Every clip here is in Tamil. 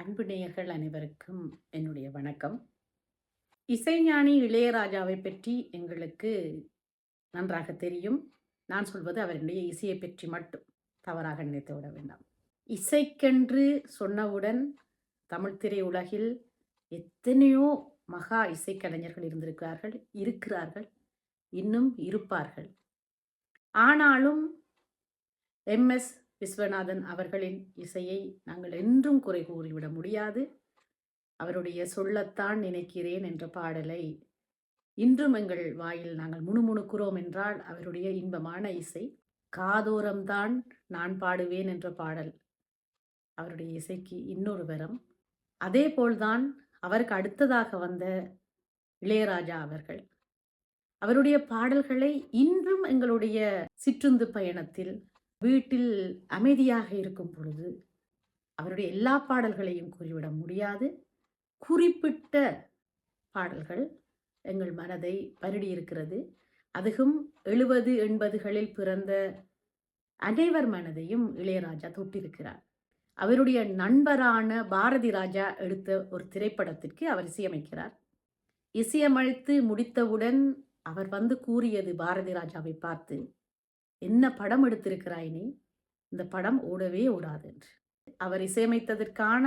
அன்பு நேயர்கள் அனைவருக்கும் என்னுடைய வணக்கம். இசைஞானி இளையராஜாவை பற்றி எங்களுக்கு நன்றாக தெரியும். நான் சொல்வது அவருடைய இசையை பற்றி மட்டும். தவறாக நினைத்து விட வேண்டாம். இசைக்கென்று சொன்னவுடன் தமிழ் திரையுலகில் எத்தனையோ மகா இசைக்கலைஞர்கள் இருந்திருக்கிறார்கள் இருக்கிறார்கள் இன்னும் இருப்பார்கள். ஆனாலும் எம்எஸ் விஸ்வநாதன் அவர்களின் இசையை நாங்கள் என்றும் குறை கூறிவிட முடியாது. அவருடைய சொல்லத்தான் நினைக்கிறேன் என்ற பாடலை இன்றும் எங்கள் வாயில் நாங்கள் முணுமுணுக்கிறோம் என்றால் அவருடைய இன்பமான இசை காதோரம்தான் நான் பாடுவேன் என்ற பாடல். அவருடைய இசைக்கு இன்னொரு வரம். அதே போல்தான் அவருக்கு அடுத்ததாக வந்த இளையராஜா அவர்கள். அவருடைய பாடல்களை இன்றும் எங்களுடைய சிற்றுந்து பயணத்தில் வீட்டில் அமைதியாக இருக்கும் பொழுது அவருடைய எல்லா பாடல்களையும் கூறிவிட முடியாது. குறிப்பிட்ட பாடல்கள் எங்கள் மனதை வருடி இருக்கிறது. அதுவும் எழுபது எண்பதுகளில் பிறந்த அனைவர் மனதையும் இளையராஜா தொட்டிருக்கிறார். அவருடைய நண்பரான பாரதி ராஜா எடுத்த ஒரு திரைப்படத்திற்கு அவர் இசையமைக்கிறார். இசையமைத்து முடித்தவுடன் அவர் வந்து கூறியது பாரதி ராஜாவை பார்த்து என்ன படம் எடுத்திருக்கிறாய் நீ? இந்த படம் ஓடவே ஓடாது என்று. அவர் இசையமைத்ததற்கான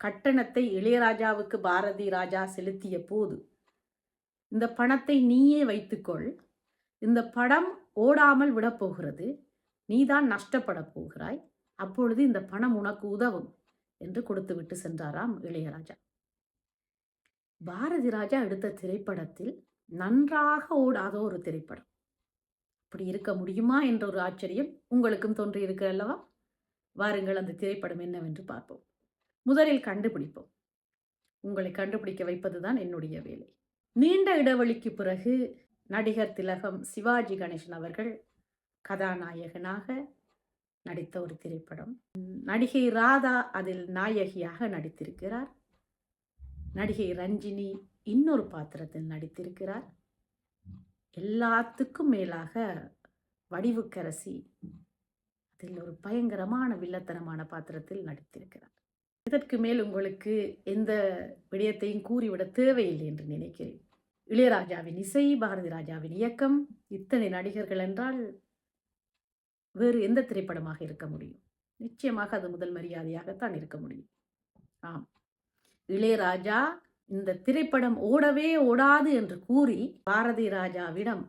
கட்டணத்தை இளையராஜாவுக்கு பாரதி ராஜா செலுத்திய போது இந்த பணத்தை நீயே வைத்துக்கொள். இந்த படம் ஓடாமல் விடப்போகிறது நீதான் நஷ்டப்பட போகிறாய். அப்பொழுது இந்த பணம் உனக்கு உதவும் என்று கொடுத்துவிட்டு சென்றாராம் இளையராஜா. பாரதி ராஜா எடுத்த திரைப்படத்தில் நன்றாக ஓடாத ஒரு திரைப்படம். அப்படி இருக்க முடியுமா என்ற ஒரு ஆச்சரியம் உங்களுக்கும் தோன்றி அல்லவா? வாருங்கள் அந்த திரைப்படம் என்னவென்று பார்ப்போம். முதலில் கண்டுபிடிப்போம். உங்களை கண்டுபிடிக்க வைப்பதுதான் என்னுடைய வேலை. நீண்ட இடைவெளிக்கு பிறகு நடிகர் திலகம் சிவாஜி கணேசன் அவர்கள் கதாநாயகனாக நடித்த ஒரு திரைப்படம். நடிகை ராதா அதில் நாயகியாக நடித்திருக்கிறார். நடிகை ரஞ்சினி இன்னொரு பாத்திரத்தில் நடித்திருக்கிறார். எல்லாத்துக்கும் மேலாக வடிவுக்கரசி அதில் ஒரு பயங்கரமான வில்லத்தனமான பாத்திரத்தில் நடித்திருக்கிறார். இதற்கு மேல் உங்களுக்கு எந்த விடயத்தையும் கூறிவிட தேவையில்லை என்று நினைக்கிறேன். இளையராஜாவின் இசை பாரதி ராஜாவின் இயக்கம் இத்தனை நடிகர்கள் என்றால் வேறு எந்த திரைப்படமாக இருக்க முடியும்? நிச்சயமாக அது முதல் மரியாதையாகத்தான் இருக்க முடியும். ஆம். இளையராஜா இந்த திரைப்படம் ஓடவே ஓடாது என்று கூறி பாரதி ராஜாவிடம்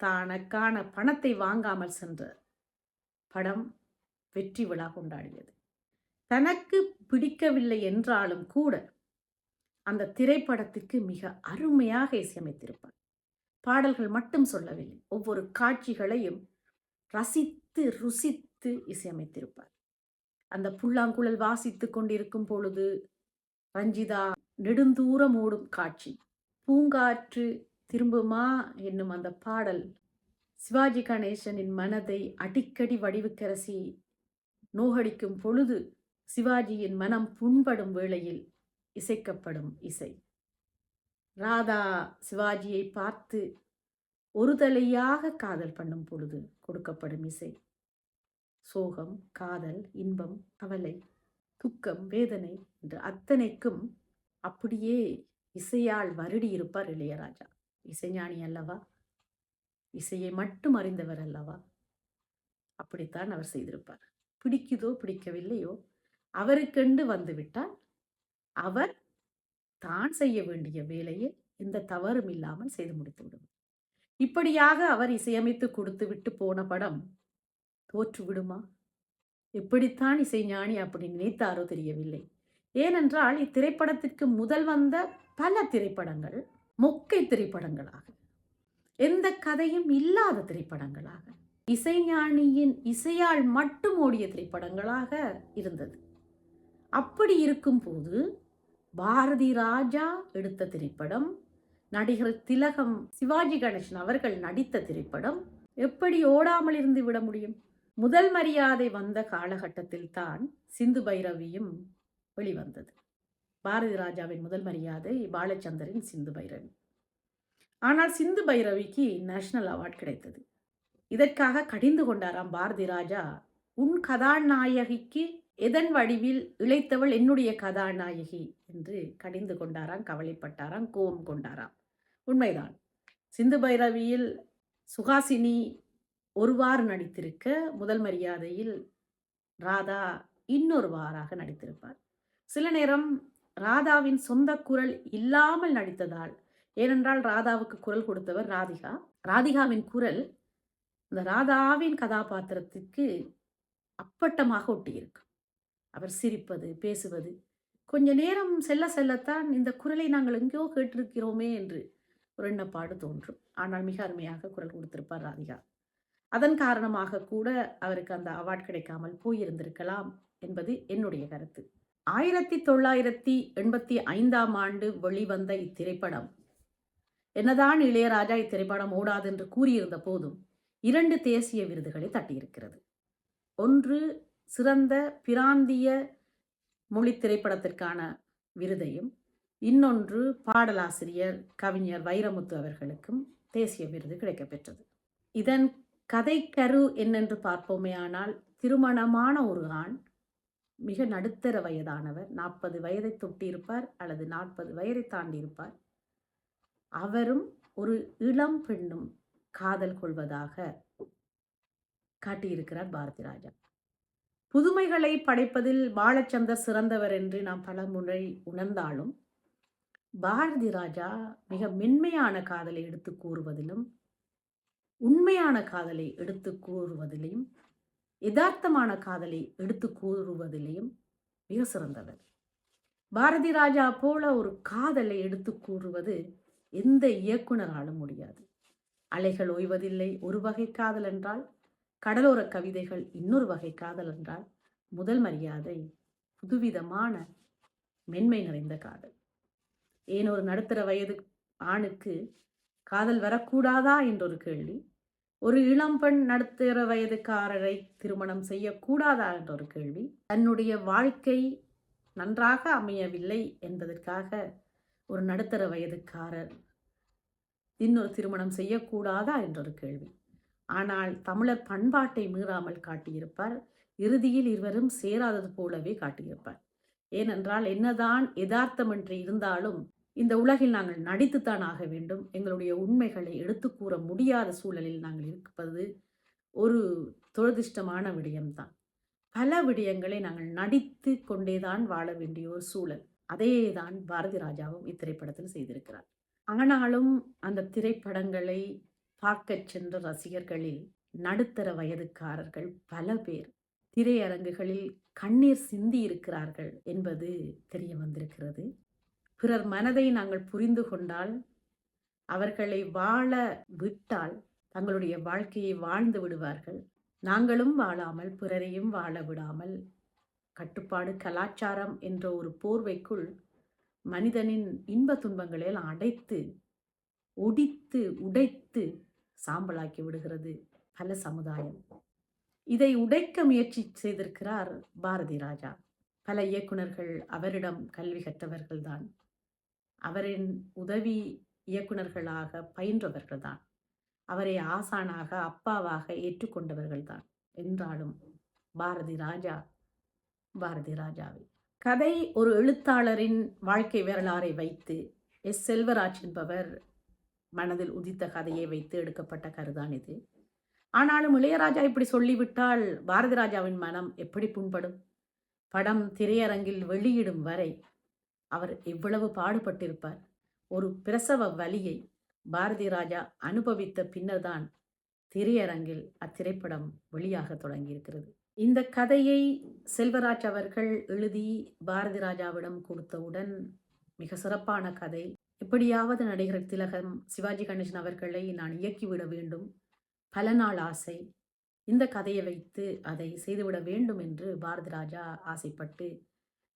தனக்கான பணத்தை வாங்காமல் சென்ற படம் வெற்றி விழா கொண்டாடியது. தனக்கு பிடிக்கவில்லை என்றாலும் கூட அந்த திரைப்படத்திற்கு மிக அருமையாக இசையமைத்திருப்பார். பாடல்கள் மட்டும் சொல்லவில்லை ஒவ்வொரு காட்சிகளையும் ரசித்து ருசித்து இசையமைத்திருப்பார். அந்த புல்லாங்குழல் வாசித்து கொண்டிருக்கும் பொழுது ரஞ்சிதா நெடுந்தூரம் ஓடும் காட்சி. பூங்காற்று திரும்புமா என்னும் அந்த பாடல். சிவாஜி கணேசனின் மனதை அடிக்கடி வடிவுக்கரசி நோகடிக்கும் பொழுது சிவாஜியின் மனம் புண்படும் வேளையில் இசைக்கப்படும் இசை. ராதா சிவாஜியை பார்த்து ஒரு தலையாக காதல் பண்ணும் பொழுது கொடுக்கப்படும் இசை. சோகம் காதல் இன்பம் கவலை துக்கம் வேதனை என்று அத்தனைக்கும் அப்படியே இசையால் வருடி இருப்பார் இளையராஜா. இசைஞானி அல்லவா? இசையை மட்டும் அறிந்தவர் அல்லவா? அப்படித்தான் அவர் செய்திருப்பார். பிடிக்குதோ பிடிக்கவில்லையோ அவருக்கென்று வந்துவிட்டால் அவர் தான் செய்ய வேண்டிய வேலையை எந்த தவறும் இல்லாமல் செய்து முடித்து விடுவார். இப்படியாக அவர் இசையமைத்து கொடுத்து விட்டு போன படம் தோற்று விடுமா? எப்படித்தான் இசைஞானி அப்படி நினைத்தாரோ தெரியவில்லை. ஏனென்றால் இத்திரைப்படத்திற்கு முதல் வந்த பல திரைப்படங்கள் மொக்கை திரைப்படங்களாக எந்த கதையும் இல்லாத திரைப்படங்களாக இசைஞானியின் இசையால் மட்டும் ஓடிய திரைப்படங்களாக இருந்தது. அப்படி இருக்கும்போது பாரதி ராஜா எடுத்த திரைப்படம் நடிகர் திலகம் சிவாஜி கணேசன் அவர்கள் நடித்த திரைப்படம் எப்படி ஓடாமல் இருந்து விட முடியும்? முதல் மரியாதை வந்த காலகட்டத்தில் தான் சிந்து பைரவியும் வெளிவந்தது. பாரதி ராஜாவின் முதல் மரியாதை பாலச்சந்தரின் சிந்து பைரவி. ஆனால் சிந்து பைரவிக்கு நேஷனல் அவார்ட் கிடைத்தது. இதற்காக கடிந்து கொண்டாராம் பாரதி ராஜா உன் கதாநாயகிக்கு எதன் வடிவில் இழைத்தவள் என்னுடைய கதாநாயகி? என்று கடிந்து கொண்டாராம் கவலைப்பட்டாராம் கோபம் கொண்டாராம். உண்மைதான். சிந்து பைரவியில் சுகாசினி ஒருவாறு நடித்திருக்க முதல் மரியாதையில் ராதா இன்னொரு வாராக நடித்திருப்பார். சில நேரம் ராதாவின் சொந்த குரல் இல்லாமல் நடித்ததால் ஏனென்றால் ராதாவுக்கு குரல் கொடுத்தவர் ராதிகா. ராதிகாவின் குரல் இந்த ராதாவின் கதாபாத்திரத்திற்கு அப்பட்டமாக ஒட்டியிருக்கும் அவர் சிரிப்பது பேசுவது கொஞ்ச நேரம் செல்ல செல்லத்தான் இந்த குரலை நாங்கள் எங்கேயோ கேட்டிருக்கிறோமே என்று ஒரு எண்ணப்பாடு தோன்றும். ஆனால் மிக அருமையாக குரல் கொடுத்திருப்பார் ராதிகா. அதன் காரணமாக கூட அவருக்கு அந்த அவார்ட் கிடைக்காமல் போயிருந்திருக்கலாம் என்பது என்னுடைய கருத்து. ஆயிரத்தி தொள்ளாயிரத்தி எண்பத்தி ஐந்தாம் ஆண்டு வெளிவந்த இத்திரைப்படம். என்னதான் இளையராஜா இத்திரைப்படம் ஓடாது என்று கூறியிருந்த போதும் இரண்டு தேசிய விருதுகளை தட்டியிருக்கிறது. ஒன்று சிறந்த பிராந்திய மொழி திரைப்படத்திற்கான விருதையும் இன்னொன்று பாடலாசிரியர் கவிஞர் வைரமுத்து அவர்களுக்கும் தேசிய விருது கிடைக்கப்பெற்றது. இதன் கதைக்கரு என்னென்று பார்ப்போமேயானால் திருமணமான ஒரு ஆண் மிக நடுத்தர வயதானவர். நாற்பது வயதை தொட்டியிருப்பார் அல்லது நாற்பது வயதை தாண்டியிருப்பார். அவரும் ஒரு இளம் பெண்ணும் காதல் கொள்வதாக காட்டியிருக்கிறார் பாரதி ராஜா புதுமைகளை படைப்பதில் பாலச்சந்தர் சிறந்தவர் என்று நாம் பல முறை உணர்ந்தாலும் பாரதி ராஜா மிக மென்மையான காதலை எடுத்து கூறுவதிலும் உண்மையான காதலை எடுத்து கூறுவதிலையும் யதார்த்தமான காதலை எடுத்து கூறுவதிலையும் மிக சிறந்தவர் பாரதி ராஜா போல ஒரு காதலை எடுத்து கூறுவது எந்த இயக்குனராலும் முடியாது. அலைகள் ஓய்வதில்லை ஒரு வகை காதல் என்றால் கடலோர கவிதைகள் இன்னொரு வகை காதல் என்றால் முதல் மரியாதை புதுவிதமான மென்மை நிறைந்த காதல். ஏன் ஒரு நடுத்தர வயது ஆணுக்கு காதல் வரக்கூடாதா என்றொரு கேள்வி ஒரு இளம்பெண் நடுத்தர வயதுக்காரரை திருமணம் செய்யக்கூடாதா என்ற ஒரு கேள்வி. தன்னுடைய வாழ்க்கை நன்றாக அமையவில்லை என்பதற்காக ஒரு நடுத்தர வயதுக்காரர் இன்னொரு திருமணம் செய்யக்கூடாதா என்றொரு கேள்வி. ஆனால் தமிழர் பண்பாட்டை மீறாமல் காட்டியிருப்பார். இறுதியில் இருவரும் சேராதது போலவே காட்டியிருப்பார். ஏனென்றால் என்னதான் யதார்த்தமின்றி இருந்தாலும் இந்த உலகில் நாங்கள் நடித்துத்தான் ஆக வேண்டும். எங்களுடைய உண்மைகளை எடுத்து கூற முடியாத சூழலில் நாங்கள் இருப்பது ஒரு துரதிர்ஷ்டமான விடயம்தான். பல விடயங்களை நாங்கள் நடித்து கொண்டேதான் வாழ வேண்டிய ஒரு சூழல். அதையே தான் பாரதி ராஜாவும் இத்திரைப்படத்தில் செய்திருக்கிறார். ஆனாலும் அந்த திரைப்படங்களை பார்க்கச் சென்ற ரசிகர்களில் நடுத்தர வயதுக்காரர்கள் பல பேர் திரையரங்குகளில் கண்ணீர் சிந்தி இருக்கிறார்கள் என்பது தெரிய வந்திருக்கிறது. பிறர் மனதை நாங்கள் புரிந்து கொண்டால் அவர்களை வாழ விட்டால் தங்களுடைய வாழ்க்கையை வாழ்ந்து விடுவார்கள். நாங்களும் வாழாமல் பிறரையும் வாழ விடாமல். கட்டுப்பாடு கலாச்சாரம் என்ற ஒரு போர்வைக்குள் மனிதனின் இன்ப துன்பங்களில் அடைத்து ஒடித்து உடைத்து சாம்பலாக்கி விடுகிறது பல சமுதாயம். இதை உடைக்க முயற்சி செய்திருக்கிறார் பாரதி ராஜா. பல இயக்குனர்கள் அவரிடம் கல்வி கற்றவர்கள்தான். அவரின் உதவி இயக்குனர்களாகப் பயின்றவர்கள் தான் அவரை ஆசானாக அப்பாவாக ஏற்றுக்கொண்டவர்கள் தான் என்றாலும் பாரதி ராஜா பாரதி ராஜாவை. கதை ஒரு எழுத்தாளரின் வாழ்க்கை வரலாறை வைத்து எஸ். செல்வராஜ் என்பவர் மனதில் உதித்த கதையை வைத்து எடுக்கப்பட்ட கருதான் இது. ஆனாலும் இளையராஜா இப்படி சொல்லிவிட்டால் பாரதி ராஜாவின் மனம் எப்படி புண்படும்? படம் திரையரங்கில் வெளியிடும் வரை அவர் எவ்வளவு பாடுபட்டிருப்பார். ஒரு பிரசவ வலியை பாரதி ராஜா அனுபவித்த பின்னர்தான் திரையரங்கில் அத்திரைப்படம் வெளியாக தொடங்கியிருக்கிறது. இந்த கதையை செல்வராஜ் அவர்கள் எழுதி பாரதி ராஜாவிடம் கொடுத்தவுடன் மிக சிறப்பான கதை. எப்படியாவது நடிகர் திலகம் சிவாஜி கணேசன் அவர்களை நான் இயக்கிவிட வேண்டும். பல நாள் ஆசை. இந்த கதையை வைத்து அதை செய்துவிட வேண்டும் என்று பாரதி ராஜா ஆசைப்பட்டு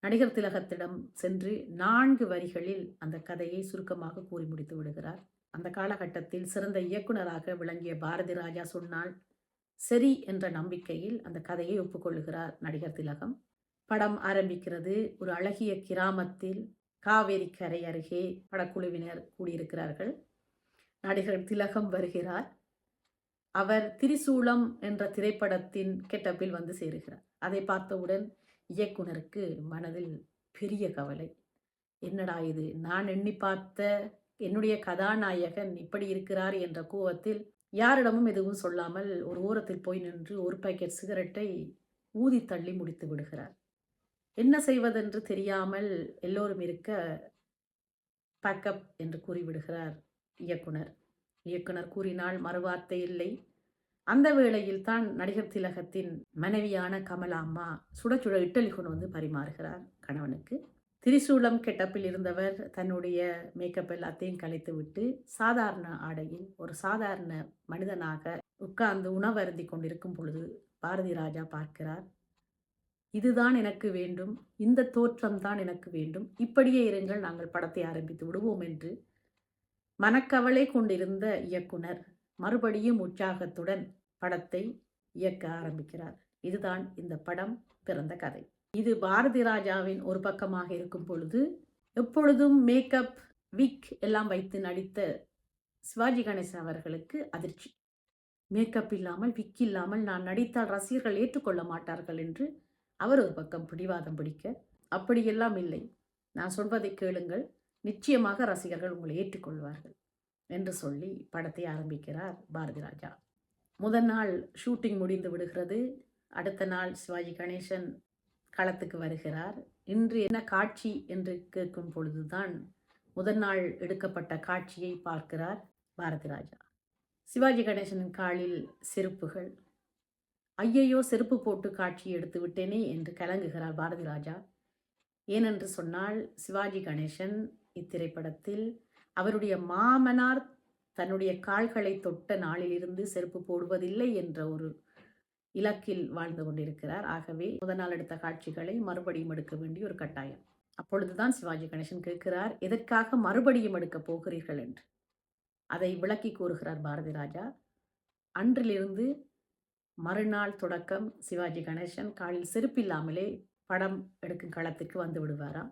நடிகர் திலகத்திடம் சென்று நான்கு வரிகளில் அந்த கதையை சுருக்கமாக கூறி முடித்து விடுகிறார். அந்த காலகட்டத்தில் சிறந்த இயக்குனராக விளங்கிய பாரதி ராஜா சொன்னால் சரி என்ற நம்பிக்கையில் அந்த கதையை ஒப்புக்கொள்கிறார் நடிகர் திலகம். படம் ஆரம்பிக்கிறது ஒரு அழகிய கிராமத்தில் காவேரி கரை அருகே படக்குழுவினர் கூடியிருக்கிறார்கள். நடிகர் திலகம் வருகிறார். அவர் திரிசூலம் என்ற திரைப்படத்தின் கெட்டப்பில் வந்து சேருகிறார். அதை பார்த்தவுடன் இயக்குனருக்கு மனதில் பெரிய கவலை. என்னடா இது? நான் எண்ணி பார்த்த என்னுடைய கதாநாயகன் இப்படி இருக்கிறார் என்ற கோவத்தில் யாரிடமும் எதுவும் சொல்லாமல் ஒரு ஓரத்தில் போய் நின்று ஒரு பாக்கெட் சிகரெட்டை ஊதி தள்ளி முடித்து விடுகிறார். என்ன செய்வதென்று தெரியாமல் எல்லோரும் இருக்க பேக்கப் என்று கூறிவிடுகிறார் இயக்குனர். இயக்குனர் கூறினால் மறுவார்த்தை இல்லை. அந்த வேளையில் தான் நடிகர் திலகத்தின் மனைவியான கமலாம்மா சுட சுட இட்டலி கொண்டு வந்து பரிமாறுகிறார் கணவனுக்கு. திரிசூலம் கெட்டப்பில் இருந்தவர் தன்னுடைய மேக்கப் எல்லாத்தையும் கலைத்து விட்டு சாதாரண ஆடையில் ஒரு சாதாரண மனிதனாக உட்கார்ந்து உணவருந்தி கொண்டிருக்கும் பொழுது பாரதி ராஜா பார்க்கிறார். இதுதான் எனக்கு வேண்டும். இந்த தோற்றம் தான் எனக்கு வேண்டும். இப்படியே இருங்கள். நாங்கள் படத்தை ஆரம்பித்து விடுவோம் என்று மனக்கவலை கொண்டிருந்த இயக்குனர் மறுபடியும் உற்சாகத்துடன் படத்தை இயக்க ஆரம்பிக்கிறார். இதுதான் இந்த படம் பிறந்த கதை. இது பாரதி ராஜாவின் ஒரு பக்கமாக இருக்கும் பொழுது எப்பொழுதும் மேக்கப் விக் எல்லாம் வைத்து நடித்த சிவாஜி கணேசன் அவர்களுக்கு அதிர்ச்சி. மேக்கப் இல்லாமல் விக் இல்லாமல் நான் நடித்தால் ரசிகர்கள் ஏற்றுக்கொள்ள மாட்டார்கள் என்று அவர் ஒரு பக்கம் பிடிவாதம் பிடிக்க அப்படியெல்லாம் இல்லை. நான் சொல்வதை கேளுங்கள். நிச்சயமாக ரசிகர்கள் உங்களை ஏற்றுக்கொள்வார்கள் என்று சொல்லி படத்தை ஆரம்பிக்கிறார் பாரதி ராஜா. முதல் நாள் ஷூட்டிங் முடிந்து விடுகிறது. அடுத்த நாள் சிவாஜி கணேசன் களத்துக்கு வருகிறார். இன்று என்ன காட்சி என்று கேட்கும் பொழுதுதான் முதல் நாள் எடுக்கப்பட்ட காட்சியை பார்க்கிறார் பாரதி ராஜா. சிவாஜி கணேசனின் காலில் செருப்புகள். ஐயையோ செருப்பு போட்டு காட்சி எடுத்து விட்டேனே என்று கலங்குகிறார் பாரதி ராஜா. ஏனென்று சொன்னால் சிவாஜி கணேசன் இத்திரைப்படத்தில் அவருடைய மாமனார் தன்னுடைய கால்களை தொட்ட நாளிலிருந்து செருப்பு போடுவதில்லை என்ற ஒரு இலக்கில் வாழ்ந்து கொண்டிருக்கிறார். ஆகவே முதல் நாள் எடுத்த காட்சிகளை மறுபடியும் எடுக்க வேண்டிய ஒரு கட்டாயம். அப்பொழுதுதான் சிவாஜி கணேசன் கேட்கிறார் எதற்காக மறுபடியும் எடுக்கப் போகிறீர்கள்? என்று. அதை விளக்கி கூறுகிறார் பாரதி ராஜா அன்றிலிருந்து மறுநாள் தொடக்கம் சிவாஜி கணேசன் காலில் செருப்பில்லாமலே படம் எடுக்கும் களத்துக்கு வந்து விடுவாராம்.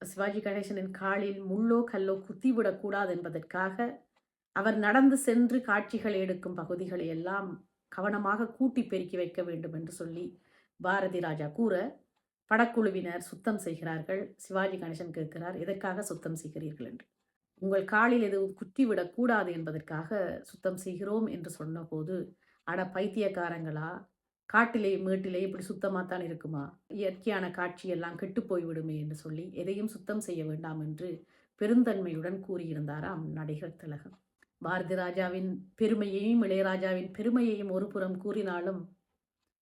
சிவாஜி கணேசனின் காலில் முள்ளோ கல்லோ குத்திவிடக்கூடாது என்பதற்காக அவர் நடந்து சென்று காட்சிகளை எடுக்கும் பகுதிகளை எல்லாம் கவனமாக கூட்டி பெருக்கி வைக்க வேண்டும் என்று சொல்லி பாரதி ராஜா கூற படக்குழுவினர் சுத்தம் செய்கிறார்கள். சிவாஜி கணேசன் கேட்கிறார் எதற்காக சுத்தம் செய்கிறீர்கள்? என்று. உங்கள் காலில் எதுவும் குத்திவிடக்கூடாது என்பதற்காக சுத்தம் செய்கிறோம் என்று சொன்னபோது அட பைத்தியக்காரங்களா காட்டிலே மேட்டிலே இப்படி சுத்தமாக தான் இருக்குமா? இயற்கையான காட்சியெல்லாம் கெட்டு போய்விடுமே என்று சொல்லி எதையும் சுத்தம் செய்ய வேண்டாம் என்று பெருந்தன்மையுடன் கூறியிருந்தாராம் நடிகர் திலகம். பாரதி ராஜாவின் பெருமையையும் இளையராஜாவின் பெருமையையும் ஒரு புறம் கூறினாலும்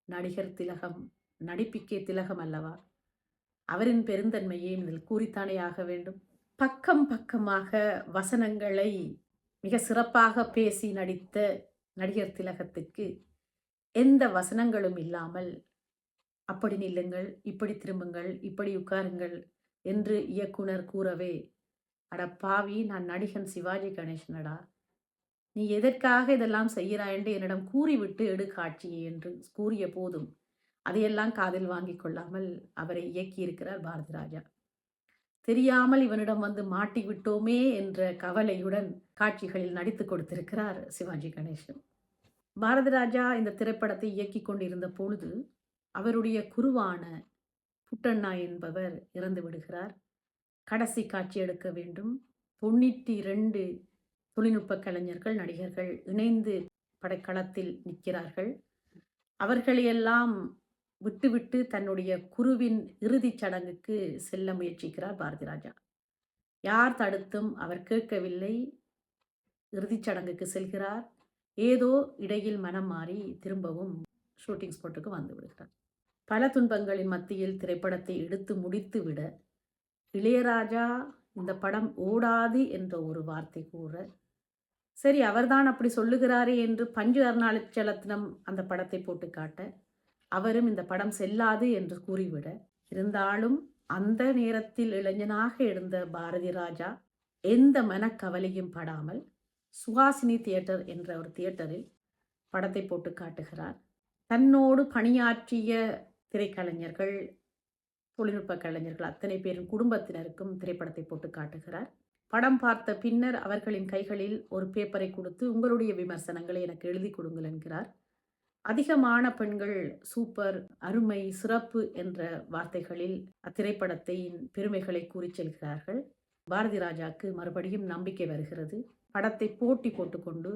நடிகர் திலகம் நடிப்பிக்கே திலகம் அல்லவா? அவரின் பெருந்தன்மையையும் இதில் கூறித்தானே ஆக வேண்டும். பக்கம் பக்கமாக வசனங்களை மிக சிறப்பாக பேசி நடித்த நடிகர் திலகத்திற்கு எந்த வசனங்களும் இல்லாமல் அப்படி நில்லுங்கள் இப்படி திரும்புங்கள் இப்படி உட்காருங்கள் என்று இயக்குனர் கூறவே அட பாவி நான் நடிகன் சிவாஜி கணேசனடா நீ எதற்காக இதெல்லாம் செய்கிறாய் என்று என்னிடம் கூறிவிட்டு எடு காட்சியை என்று கூறிய போதும் அதையெல்லாம் காதில் வாங்கி கொள்ளாமல் அவரை இயக்கியிருக்கிறார் பாரதி ராஜா தெரியாமல் இவனிடம் வந்து மாட்டி விட்டோமே என்ற கவலையுடன் காட்சிகளில் நடித்து கொடுத்திருக்கிறார் சிவாஜி கணேசன். பாரதி ராஜா இந்த திரைப்படத்தை இயக்கி கொண்டிருந்த பொழுது அவருடைய குருவான புட்டண்ணா என்பவர் இறந்து விடுகிறார். கடைசி காட்சி எடுக்க வேண்டும். தொண்ணூற்றி ரெண்டு தொழில்நுட்ப கலைஞர்கள் நடிகர்கள் இணைந்து படைக்களத்தில் நிற்கிறார்கள். அவர்களையெல்லாம் விட்டுவிட்டு தன்னுடைய குருவின் இறுதிச் சடங்குக்கு செல்ல முயற்சிக்கிறார் பாரதி ராஜா. யார் தடுத்தும் அவர் கேட்கவில்லை. இறுதிச் சடங்குக்கு செல்கிறார். ஏதோ இடையில் மனம் மாறி திரும்பவும் ஷூட்டிங் ஸ்பாட்டுக்கு வந்து விடுகிறார். பல துன்பங்களின் மத்தியில் திரைப்படத்தை எடுத்து முடித்து விட இளையராஜா இந்த படம் ஓடாது என்ற ஒரு வார்த்தை கூற சரி அவர்தான் அப்படி சொல்லுகிறாரே என்று பஞ்சு அருணாச்சலத்தினம் அந்த படத்தை போட்டு காட்ட அவரும் இந்த படம் செல்லாது என்று கூறிவிட இருந்தாலும் அந்த நேரத்தில் இளைஞனாக இருந்த பாரதி ராஜா எந்த மனக்கவலையும் படாமல் சுஹாசினி தியேட்டர் என்ற ஒரு தியேட்டரில் படத்தை போட்டு காட்டுகிறார். தன்னோடு பணியாற்றிய திரைக்கலைஞர்கள் தொழில்நுட்ப கலைஞர்கள் அத்தனை பேரின் குடும்பத்தினருக்கும் திரைப்படத்தை போட்டு காட்டுகிறார். படம் பார்த்த பின்னர் அவர்களின் கைகளில் ஒரு பேப்பரை கொடுத்து உங்களுடைய விமர்சனங்களை எனக்கு எழுதி கொடுங்கள் என்கிறார் அதிகமான பெண்கள் சூப்பர், அருமை, சிறப்பு என்ற வார்த்தைகளில் அத்திரைப்படத்தின் பெருமைகளை கூறி செல்கிறார்கள். பாரதி ராஜாக்கு மறுபடியும் நம்பிக்கை வருகிறது. படத்தை போட்டி போட்டுக்கொண்டு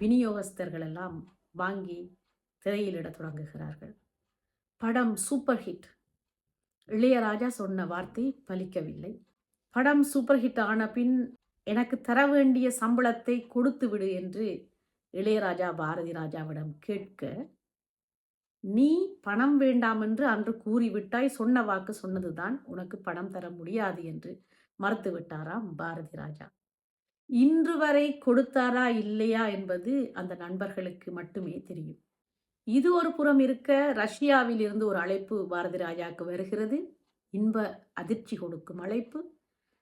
விநியோகஸ்தர்கள் எல்லாம் வாங்கி திரையிலிடத் தொடங்குகிறார்கள். படம் சூப்பர் ஹிட். இளையராஜா சொன்ன வார்த்தை பலிக்கவில்லை. படம் சூப்பர் ஹிட் ஆன பின் எனக்கு தர வேண்டிய சம்பளத்தை கொடுத்து விடு என்று இளையராஜா பாரதி ராஜாவிடம் கேட்க, நீ பணம் வேண்டாம் என்று அன்று கூறிவிட்டாய். சொன்ன வாக்கு சொன்னதுதான். உனக்கு பணம் தர முடியாது என்று மறுத்து விட்டாராம் பாரதி ராஜா. இன்று வரை கொடுத்தாரா இல்லையா என்பது அந்த நண்பர்களுக்கு மட்டுமே தெரியும். இது ஒரு புறம் இருக்க ரஷ்யாவில் இருந்து ஒரு அழைப்பு பாரதி ராஜாவுக்கு வருகிறது. இன்ப அதிர்ச்சி கொடுக்கும் அழைப்பு.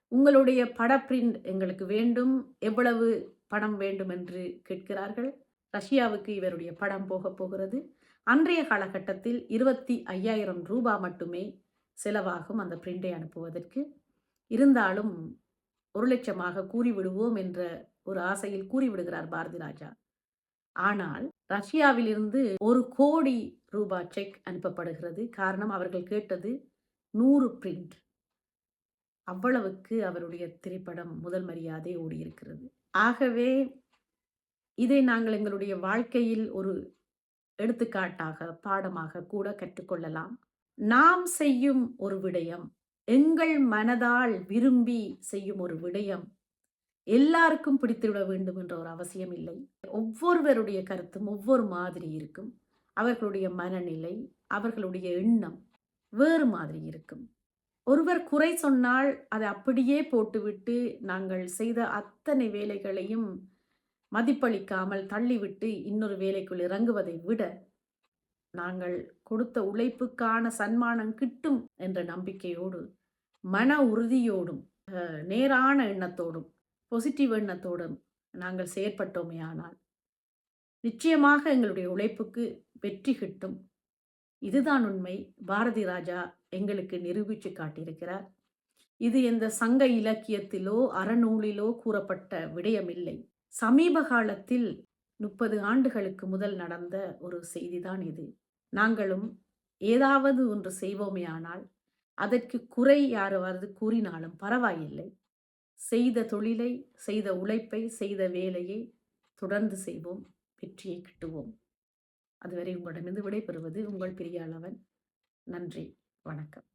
உங்களுடைய பட பிரிண்ட் எங்களுக்கு வேண்டும். எவ்வளவு பணம் வேண்டும் என்று கேட்கிறார்கள். ரஷ்யாவுக்கு இவருடைய படம் போகப் போகிறது. அன்றைய காலகட்டத்தில் இருபத்தி ஐயாயிரம் ரூபா மட்டுமே செலவாகும் அந்த பிரிண்டை அனுப்புவதற்கு. இருந்தாலும் ஒரு லட்சமாக கூறிவிடுவோம் என்ற ஒரு ஆசையில் கூறிவிடுகிறார் பாரதி ராஜா. ஆனால் ரஷ்யாவிலிருந்து ஒரு கோடி ரூபாய் செக் அனுப்பப்படுகிறது. காரணம் அவர்கள் கேட்டது நூறு பிரிண்ட். அவ்வளவுக்கு அவருடைய திரைப்படம் முதல் மரியாதை ஓடியிருக்கிறது. ஆகவே இதை நாங்கள் எங்களுடைய வாழ்க்கையில் ஒரு எடுத்துக்காட்டாக, பாடமாக கூட கற்றுக்கொள்ளலாம். நாம் செய்யும் ஒரு விடயம், எங்கள் மனதால் விரும்பி செய்யும் ஒரு விடயம், எல்லாருக்கும் பிடித்துவிட வேண்டும் என்ற ஒரு அவசியம் இல்லை. ஒவ்வொருவருடைய கருத்தும் ஒவ்வொரு மாதிரி இருக்கும். அவர்களுடைய மனநிலை, அவர்களுடைய எண்ணம் வேறு மாதிரி இருக்கும். ஒருவர் குறை சொன்னால் அதை அப்படியே போட்டுவிட்டு நாங்கள் செய்த அத்தனை வேலைகளையும் மதிப்பளிக்காமல் தள்ளிவிட்டு இன்னொரு வேலைக்குள் இறங்குவதை விட நாங்கள் கொடுத்த உழைப்புக்கான சன்மானம் கிட்டும் என்ற நம்பிக்கையோடு மன உறுதியோடும் நேரான எண்ணத்தோடும் பொசிட்டிவ் எண்ணத்தோடும் நாங்கள் செயற்பட்டோமே ஆனால் நிச்சயமாக எங்களுடைய உழைப்புக்கு வெற்றி கிட்டும். இதுதான் உண்மை. பாரதி ராஜா எங்களுக்கு நிரூபித்து காட்டியிருக்கிறார். இது எந்த சங்க இலக்கியத்திலோ அறநூலிலோ கூறப்பட்ட விடயமில்லை. சமீப காலத்தில் முப்பது ஆண்டுகளுக்கு முதல் நடந்த ஒரு செய்திதான் இது. நாங்களும் ஏதாவது ஒன்று செய்வோமே ஆனால் அதற்கு குறை யாராவது கூறினாலும் பரவாயில்லை. செய்த தொழிலை செய்த உழைப்பை செய்த வேலையை தொடர்ந்து செய்வோம் வெற்றியை கிட்டுவோம். அதுவரை உங்களிடமிருந்து விடைபெறுவது உங்கள் பிரியாளவன் நன்றி. வணக்கம்.